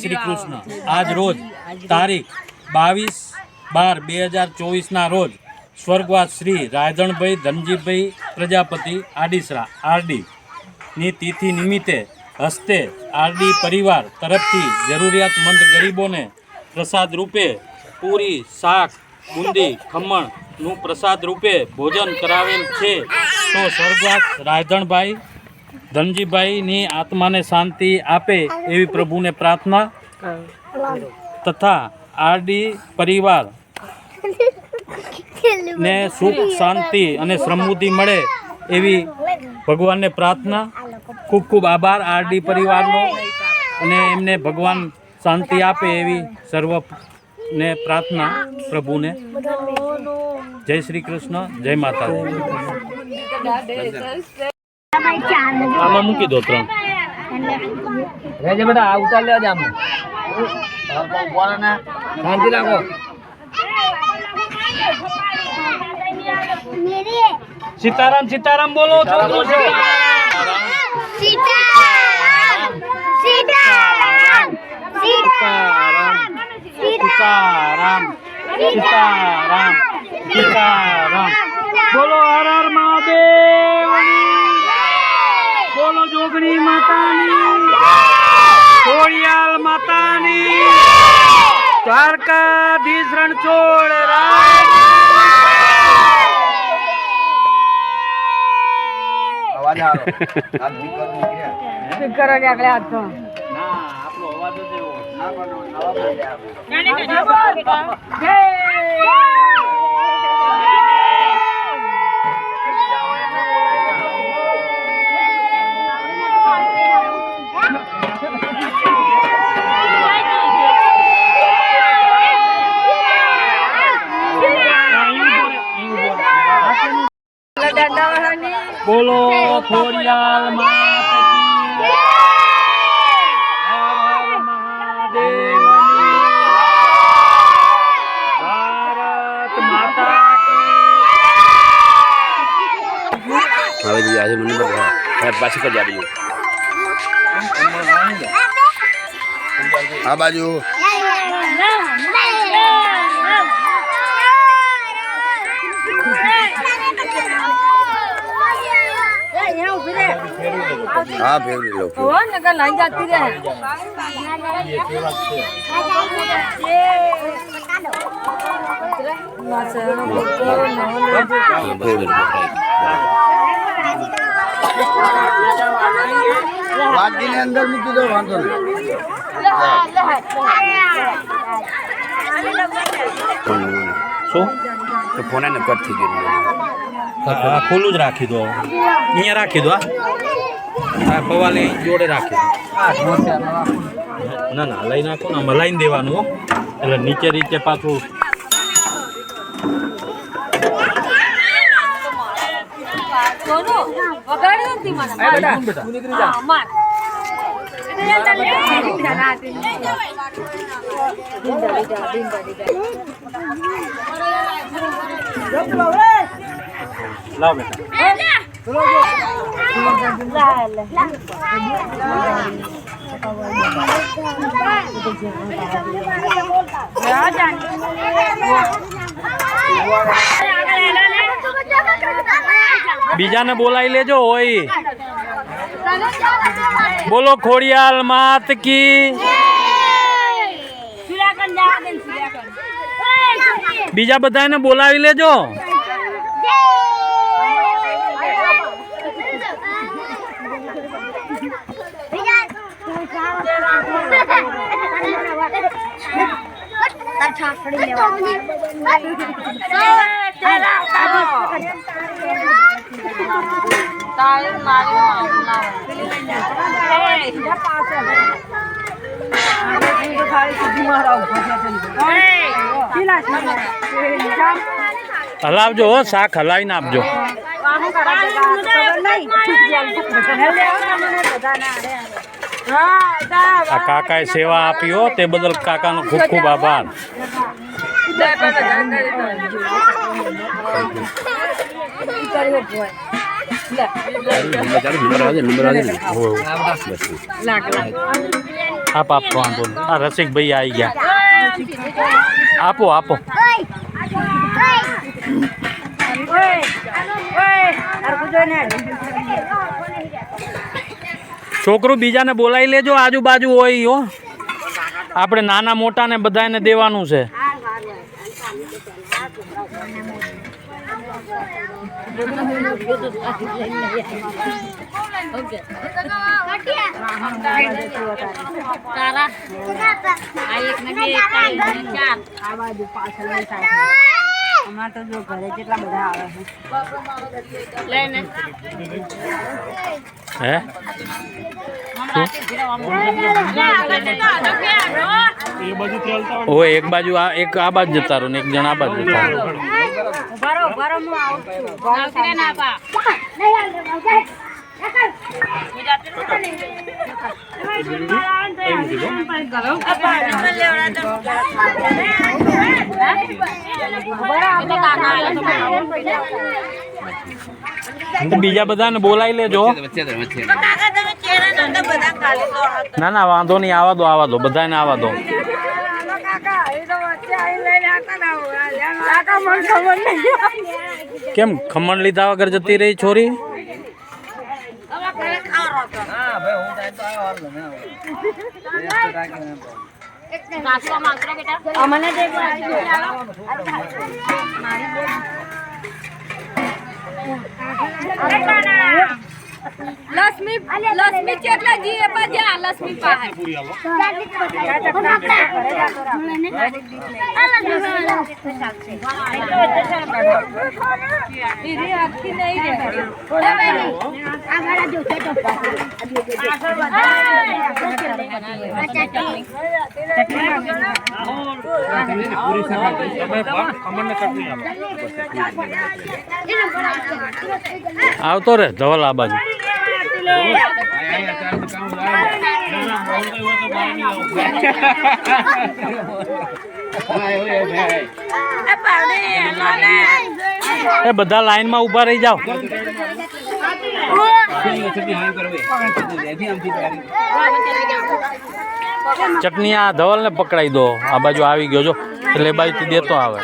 શ્રી કૃષ્ણ. આજ રોજ તારીખ બાવીસ બાર બે હજાર ચોવીસના રોજ સ્વર્ગવાસ શ્રી રાયધણભાઈ ધનજીભાઈ પ્રજાપતિ આડીસરા આરડી ની તિથિ નિમિત્તે હસ્તે આરડી પરિવાર તરફથી જરૂરિયાતમંદ ગરીબોને પ્રસાદ રૂપે પૂરી શાક, બુંદી ખમણનું પ્રસાદ રૂપે ભોજન કરાવેલ છે. તો સ્વર્ગવાસ રાયધણભાઈ ધનજીભાઈની આત્માને શાંતિ આપે એવી પ્રભુને પ્રાર્થના તથા આરડી પરિવાર ને સુખ, શાંતિ અને સમૃદ્ધિ મળે એવી ભગવાનને પ્રાર્થના. ખૂબ ખૂબ આભાર આરડી પરિવારનો અને એમને ભગવાન શાંતિ આપે એવી સર્વ ને પ્રાર્થના પ્રભુને. જય શ્રી કૃષ્ણ, જય માતાજી. આમાં મૂકી દો ત્રણ રેજે બેટા આ ઉતાર લે આમ શાંતિ રાખો સીતારામ સીતારામ બોલો છોકરો સીતારામ સીતારામ સીતારામ સીતારામ સીતારામ સીતારામ સીતારામ બોલો હર હર મહાદેવની બોલો જોગણી માતાની ખોડિયાલ માતાની દ્વારકાધીશ રણછોડ અવાજ આવો. ને આગળ હાથ તો ના આપણો અવાજ બોલો ખોડિયાલ માતા હર ભારત માતા હવે જી આજે મને બતા હે પાછી પર જાડી આ બાજુ હા ફેવરી લો ફેવરી વાટકીની અંદર મૂકી દો વાંધો નહીં. શું? તો ફોન એને કટ થઈ ગયો. આ ખુલ્લું જ રાખી દો. અહીંયા રાખી દો હા. આ પવાને જોડે રાખી ના ના લઈ નાખો ને આમાં લઈને દેવાનું એટલે નીચે નીચે પાછું લાવ બેટા. બીજાને બોલાવી લેજો હોય. બોલો ખોડિયાલ માત કી. બીજા બધાને બોલાવી લેજો. હલાવજો હો શાક હલાવીને આપજો. આ કાકાએ સેવા આપી હો તે બદલ કાકાનો ખૂબ ખૂબ આભાર ને. આપ આપો વાંધો. આ રસિકભાઈ આવી ગયા આપો આપો છોકરું બીજાને બોલાવી લેજો આજુબાજુ હોય હો. આપણે નાના મોટાને બધાને દેવાનું છે. અમાર તો જો ઘરે કેટલા બધા આવે છે. હે? ઓ એક બાજુ આ એક આ બાજુ જતા રહો ને, એક જણ આ બાજુ જતા રહો. બીજા બધાને બોલાવી લેજો. ના ના વાંધો નહીં આવા દો આવા દો બધાને આવા દો. કેમ ખમણ લીધા વગર જતી રહી છોરી? હા ભાઈ હું થાય તો આવ્યો હાલ ને એક તો ટાંકી ને અમને લક્ષ્મી લક્ષ્મી કેટલા જીએ પાછા? લક્ષ્મી પાસે ઈરી આખી નહીં રે આવતો રે ધવલ આ બાજુ. એ બધા લાઈનમાં ઊભા રહી જાઓ. ચટણી આ ધવલ ને પકડાઈ દો. આ બાજુ આવી ગયો જો. એટલે એ બાજુથી દેતો આવે.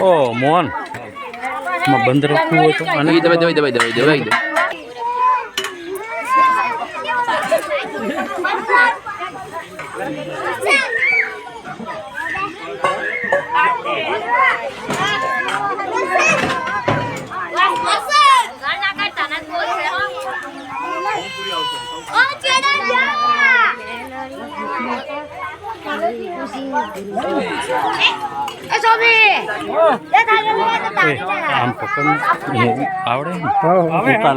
ઓ મોહન. બંધ રાખવું હોય તો અને દવાઈ દવાઈ દવાઈ દવાઈ દવાઈ. દો એ, આમ પકડ આવડે આવે ઉતાર